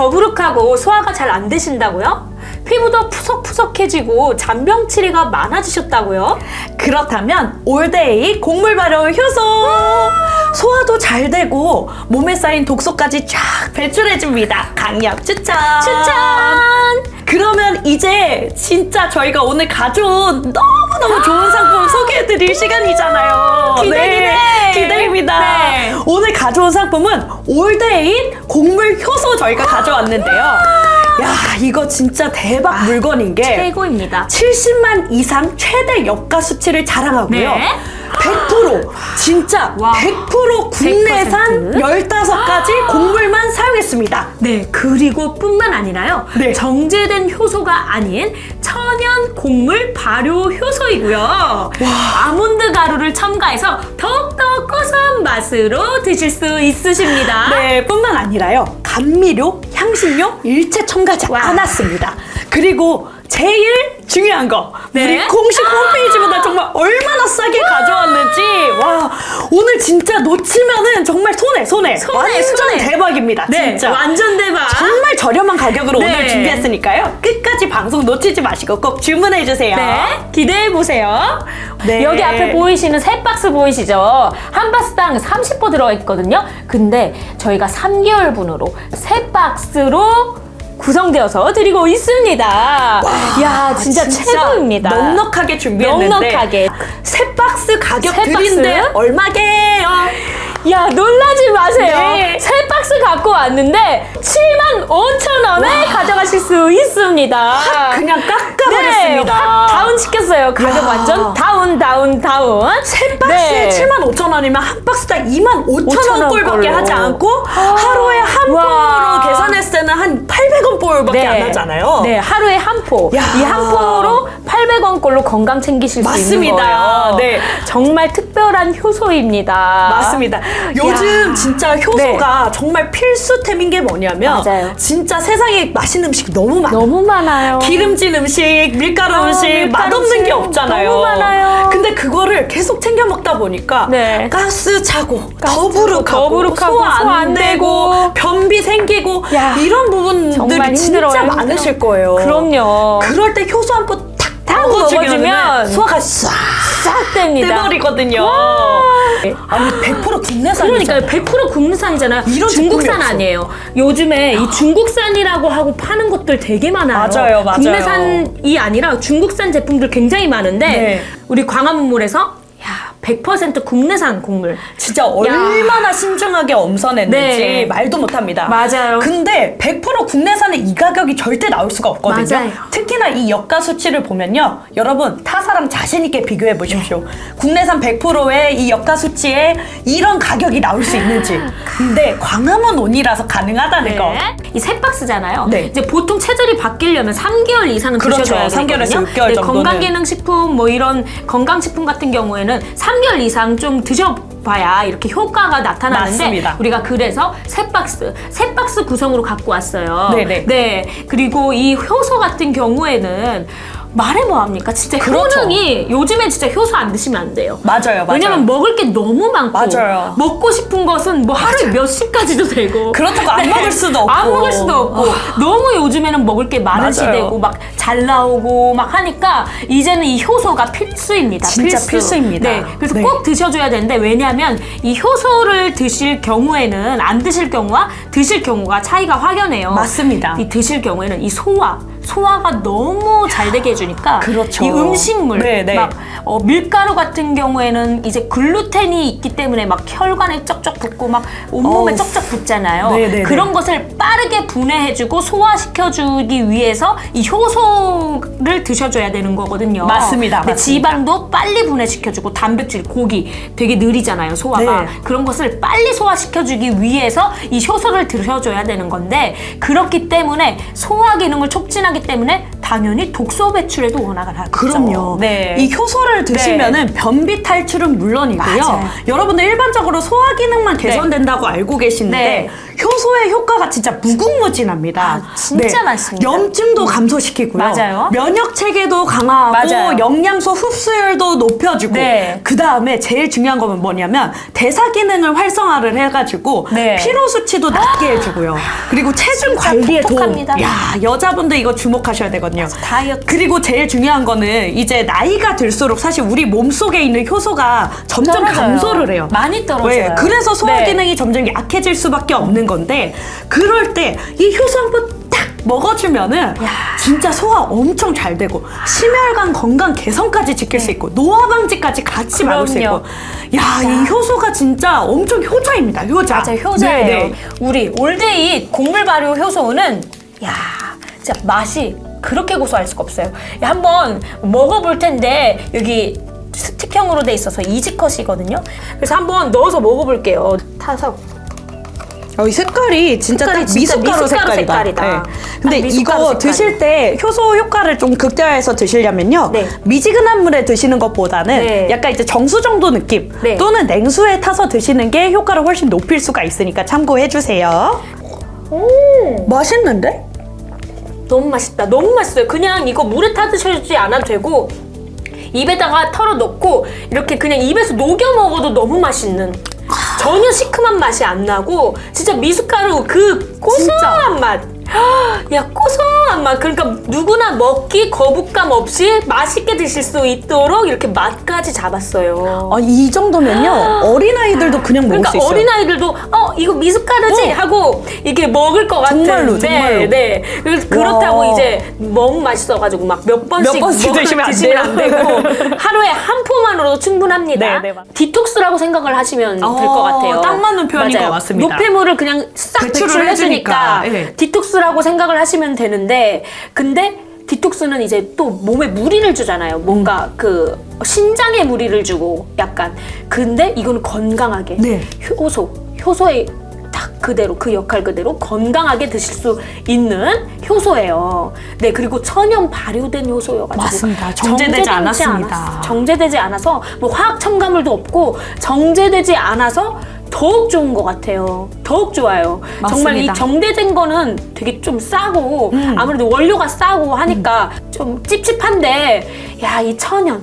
더부룩하고 소화가 잘 안 되신다고요? 피부도 푸석푸석해지고 잔병 치레가 많아지셨다고요? 그렇다면 올데이 곡물 발효 효소 소화도 잘 되고 몸에 쌓인 독소까지 쫙 배출해줍니다 강력 추천 추천! 그러면 이제 진짜 저희가 오늘 가져온 너무너무 좋은 상품 소개해드릴 시간이잖아요 기대기대! 기대입니다 네. 오늘 가져온 상품은 올데이 곡물 효소 저희가 가져왔는데요 야 이거 진짜 대박 물건인 게 최고입니다. 70만 이상 최대 역가 수치를 자랑하고요. 네. 100% 진짜 와. 100% 국내산 100%? 15가지 곡물만 사용했습니다. 네, 그리고 뿐만 아니라요. 네. 정제된 효소가 아닌 천연 곡물 발효 효소이고요. 아몬드 가루를 첨가해서 더욱더 고소한 맛으로 드실 수 있으십니다. 네, 뿐만 아니라요. 감미료, 향신료, 일체 첨가지 와. 않았습니다. 그리고 제일 중요한 거 네. 우리 공식 홈페이지보다 정말 얼마나 싸게 가져왔는지 와 오늘 진짜 놓치면은 정말 손해 손해, 손해, 완전 손해. 대박입니다 네, 진짜 완전 대박. 정말 저렴한 가격으로 네. 오늘 준비했으니까요. 끝까지 방송 놓치지 마시고 꼭 주문해 주세요. 네, 기대해 보세요. 네. 여기 앞에 보이시는 세 박스 보이시죠? 한 박스당 30호 들어있거든요. 근데 저희가 3개월분으로 세 박스로 구성되어서 드리고 있습니다. 야, 진짜, 최고입니다. 넉넉하게 준비했는데 넉넉하게. 세 박스 가격 세 드린데 박스? 얼마게요? 야, 놀라지 마세요. 네. 세 박스 갖고 왔는데 7만 5천 원에 가져가실 수 있습니다. 그냥 네, 깎아버렸습니다. 확 다운 시켰어요. 가격 야. 완전 다운, 다운, 다운. 세 박스에 네. 7만 5천 원이면 한 박스당 2만 5천 5천 원원 꼴밖에 꼴로. 하지 않고 하루에 한 와. 포로 계산했을 때는 한 800원 꼴밖에 안 하잖아요. 네, 하루에 한 포. 야. 이 한 포로 800원 꼴로 건강 챙기실 수 있는 맞습니다. 거예요. 네. 정말 특별한 효소입니다. 맞습니다. 요즘 진짜 효소가 정말 필수템인 게 뭐냐면 네. 맞아요. 진짜 세상에 맛있는 음식 너무 많아요. 너무 많아요. 기름진 음식, 밀가루 아, 음식 밀가루 맛없는 음식 게 없잖아요. 너무 많아요. 그거를 계속 챙겨 먹다 보니까 네. 가스 차고, 가스 더부룩하고, 더부룩하고, 소화 안 소화 안 되고. 변비 생기고 야, 이런 부분들이 진짜 힘들어요, 많으실 힘들어. 거예요. 그럼요. 그럴 때 효소 한번 탁탁 먹어주면 소화가 싹 싹 됩니다. 돼버리거든요. 아니 100% 국내산. 그러니까요. 100% 국내산이잖아요. 이런 중국산 제품이 없어. 아니에요. 요즘에 이 중국산이라고 하고 파는 것들 되게 많아요. 맞아요, 맞아요. 국내산이 아니라 중국산 제품들 굉장히 많은데 네. 우리 광화문몰에서 야, 100% 국내산 곡물. 진짜 얼마나 신중하게 엄선했는지 네. 말도 못합니다. 맞아요. 근데 100% 국내산의 이 가격이 절대 나올 수가 없거든요. 맞아요. 특히나 이 역가 수치를 보면요. 여러분 타사랑 자신 있게 비교해 보십시오. 국내산 100%의 이 역가 수치에 이런 가격이 나올 수 있는지. 근데 광화문 온이라서 가능하다는 거. 이세 박스잖아요. 네. 이제 보통 체질이 바뀌려면 3개월 이상은 그렇죠. 드셔줘야 3개월에서 되거든요. 6개월 정도는. 건강기능식품 뭐 이런 건강식품 같은 경우에는 3 개월 이상 좀 드셔봐야 이렇게 효과가 나타나는데 맞습니다. 우리가 그래서 세 박스, 세 박스 구성으로 갖고 왔어요. 네네. 네. 그리고 이 효소 같은 경우에는 말해 뭐합니까? 진짜 그렇죠. 효능이 요즘엔 진짜 효소 안 드시면 안 돼요. 맞아요, 맞아요. 왜냐면 먹을 게 너무 많고 맞아요. 먹고 싶은 것은 뭐 하루에 몇 시까지도 되고 그렇다고 안 먹을 수도 없고. 안 먹을 수도 없고 너무 요즘에는 먹을 게 많은 맞아요. 시대고 막 잘 나오고 막 하니까 이제는 이 효소가 필수입니다. 진짜 필수. 필수입니다. 네, 그래서 네. 꼭 드셔줘야 되는데 왜냐하면 이 효소를 드실 경우에는 안 드실 경우와 드실 경우가 차이가 확연해요. 맞습니다. 이 드실 경우에는 이 소화 소화가 너무 잘 되게 해주니까 그렇죠. 이 음식물 네, 네. 막 어, 밀가루 같은 경우에는 이제 글루텐이 있기 때문에 막 혈관에 쩍쩍 붙고 막 온몸에 어우. 쩍쩍 붙잖아요. 네, 네, 네. 그런 것을 빠르게 분해해주고 소화시켜주기 위해서 이 효소를 드셔줘야 되는 거거든요. 맞습니다, 근데 맞습니다. 지방도 빨리 분해시켜주고 단백질, 고기 되게 느리잖아요, 소화가. 네. 그런 것을 빨리 소화시켜주기 위해서 이 효소를 드셔줘야 되는 건데 그렇기 때문에 소화 기능을 촉진하기 때문에 당연히 독소 배출에도 원활을 하죠. 그럼요. 네. 이 효소를 드시면은 변비 탈출은 물론이고요. 맞아요. 여러분들 일반적으로 소화 기능만 개선된다고 알고 계시는데 네. 효소의 효과가 진짜 무궁무진합니다. 아, 진짜 많습니다. 염증도 감소시키고요. 맞아요. 면역 체계도 강화하고 맞아요. 영양소 흡수율도 높여주고 네. 그 다음에 제일 중요한 건 뭐냐면 대사 기능을 활성화를 해가지고 네. 피로 수치도 낮게 해주고요. 그리고 체중 관리에 도움. 야 여자분들 이거 주목하셔야 되 거든요. 다이어트. 그리고 제일 중요한 거는 이제 나이가 들수록 사실 우리 몸 속에 있는 효소가 점점 떨어져요. 감소를 해요. 많이 떨어져요. 왜? 그래서 소화 네. 기능이 점점 약해질 수밖에 없는 건데 그럴 때 이 효소 한번 딱 먹어주면은 진짜 소화 엄청 잘 되고 심혈관 건강 개선까지 지킬 수 있고 노화 방지까지 같이 막을 수 그럼요. 있고 야이 효소가 진짜 엄청 효자입니다 효자 맞아요, 효자예요. 네, 네. 우리 올데이 곡물 발효 효소는 야, 진짜 맛이 그렇게 고소할 수가 없어요. 야, 한번 먹어볼 텐데 여기 스틱형으로 돼 있어서 이지컷이거든요. 그래서 한번 넣어서 먹어볼게요. 타서 어, 이 색깔이 진짜 색깔이 딱 진짜 미숫가루, 미숫가루 색깔이다. 색깔이다. 네. 근데 딱 미숫가루 이거 색깔. 드실 때 효소 효과를 좀 극대화해서 드시려면요. 네. 미지근한 물에 드시는 것보다는 네. 약간 이제 정수 정도 느낌 네. 또는 냉수에 타서 드시는 게 효과를 훨씬 높일 수가 있으니까 참고해 주세요. 오, 맛있는데? 너무 맛있다. 너무 맛있어요. 그냥 이거 물에 타 드셔주지 않아도 되고 입에다가 털어 넣고 이렇게 그냥 입에서 녹여 먹어도 너무 맛있는 전혀 시큼한 맛이 안 나고 진짜 미숫가루 그 고소한 맛. 야 고소한 맛 그러니까 누구나 먹기 거부감 없이 맛있게 드실 수 있도록 이렇게 맛까지 잡았어요. 아, 이 정도면요 어린아이들도 그냥 먹을 그러니까 수 있어요. 어린 아이들도 어 이거 미숫가루지 어. 하고 이렇게 먹을 것 같은 정말로, 네, 정말로. 네 그- 그렇다고 와. 이제 너무 맛있어가지고 막 몇 번씩 몇 번씩 먹- 드시면 안안 되고 하루에 한 포만으로도 충분합니다. 네, 네, 맞- 디톡스라고 생각을 하시면 될것 어, 같아요. 딱 맞는 표현인. 것 같습니다. 노폐물을 그냥 싹 배출을 해주니까 해주니까, 예. 디톡스라고 생각을 하시면 되는데 근데 디톡스는 이제 또 몸에 무리를 주잖아요. 뭔가 그 신장에 무리를 주고 약간 근데 이건 건강하게 네. 효소 효소의 딱 그대로 그 역할 그대로 건강하게 드실 수 있는 효소예요. 네 그리고 천연 발효된 효소여가지고 맞습니다. 정제되지 않았습니다. 않았- 정제되지 않아서 뭐 화학 첨가물도 없고 정제되지 않아서 더욱 좋은 것 같아요. 더욱 좋아요. 정말 이 맞습니다. 정제된 거는 되게 좀 싸고 음. 아무래도 원료가 싸고 하니까 좀 찝찝한데 야 이 천연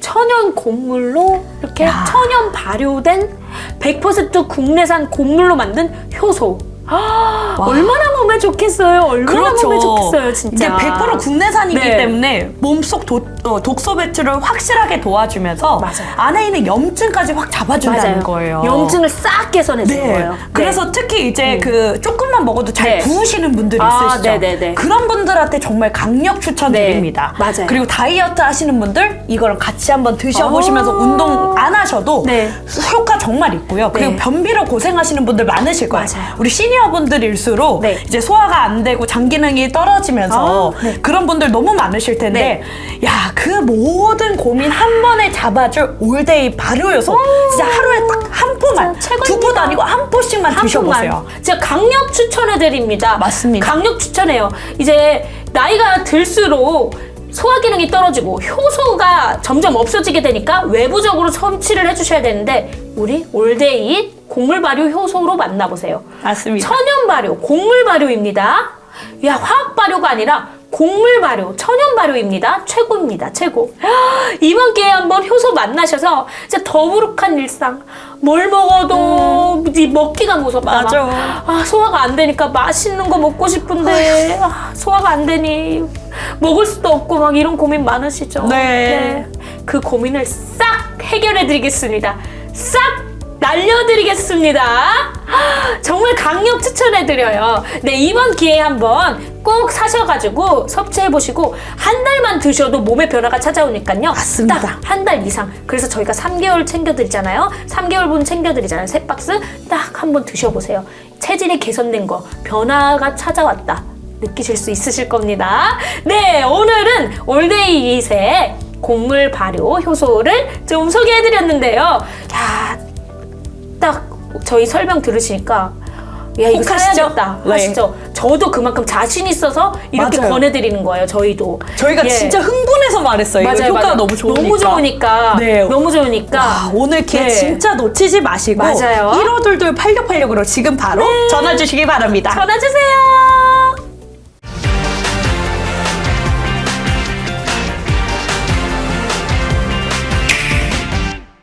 천연 곡물로 이렇게 야. 천연 발효된 100% 국내산 곡물로 만든 효소. 아, 얼마나 몸에 좋겠어요. 얼마나 몸에 좋겠어요, 진짜. 그렇죠. 이게 100% 국내산이기 네. 때문에 몸속 도- 어, 독소 배출을 확실하게 도와주면서 맞아요. 안에 있는 염증까지 확 잡아준다는 거예요. 염증을 싹 개선해 주는 네. 거예요. 그래서 특히 이제 그 조금만 먹어도 잘 네. 부으시는 분들이 아, 있으시죠. 네네네. 그런 분들한테 정말 강력 추천드립니다. 네, 맞아요. 그리고 다이어트 하시는 분들 이걸 같이 한번 드셔보시면서 아. 운동 안 하셔도 네. 효과 정말 있고요. 그리고 네. 변비로 고생하시는 분들 많으실 거예요. 맞아요. 우리 시니어분들일수록 네. 이제 소화가 안 되고 장 기능이 떨어지면서 아, 네. 그런 분들 너무 많으실 텐데 야그 모든 고민 한 번에 잡아줄 올데이 발효 요소 진짜 하루에 딱 한 포만 진짜 최고입니다. 두 포도 아니고 한 포씩만 한 드셔보세요. 분만. 제가 강력 추천해 드립니다. 맞습니다. 강력 추천해요. 이제 나이가 들수록 소화 기능이 떨어지고 효소가 점점 없어지게 되니까 외부적으로 섭취를 해주셔야 되는데 우리 올데이 곡물 발효 효소로 만나보세요. 맞습니다. 천연 발효, 곡물 발효입니다. 야, 화학 발효가 아니라 곡물 발효, 천연 발효입니다. 최고입니다. 최고. 이번 기회에 한번 효소 만나셔서 진짜 더부룩한 일상. 뭘 먹어도 이 먹기가 무섭다. 막. 맞아. 아, 소화가 안 되니까 맛있는 거 먹고 싶은데 아, 소화가 안 되니 먹을 수도 없고 막 이런 고민 많으시죠? 네. 그 고민을 싹 해결해 드리겠습니다. 싹 날려 드리겠습니다. 정말 강력 추천해드려요. 네, 이번 기회에 한번 꼭 사셔가지고 섭취해보시고 한 달만 드셔도 몸의 변화가 찾아오니까요. 맞습니다. 딱 한 달 이상. 그래서 저희가 3개월 챙겨드리잖아요. 3개월분 챙겨드리잖아요. 세 박스 딱 한번 드셔보세요. 체질이 개선된 거, 변화가 찾아왔다. 느끼실 수 있으실 겁니다. 네, 오늘은 올데이 이세 곡물 발효 효소를 좀 소개해드렸는데요. 야, 딱 저희 설명 들으시니까 야, 이거 혹 하시죠? 사야겠다 네. 하시죠. 저도 그만큼 자신 있어서 이렇게 맞아요. 권해드리는 거예요. 저희도 저희가 예. 진짜 흥분해서 말했어요. 이거 맞아요, 효과가. 너무 좋으니까. 너무 좋으니까. 네. 너무 좋으니까. 와, 오늘 기회 네. 진짜 놓치지 마시고 맞아요. 1522 8686으로 지금 바로 전화 주시기 바랍니다. 전화 주세요.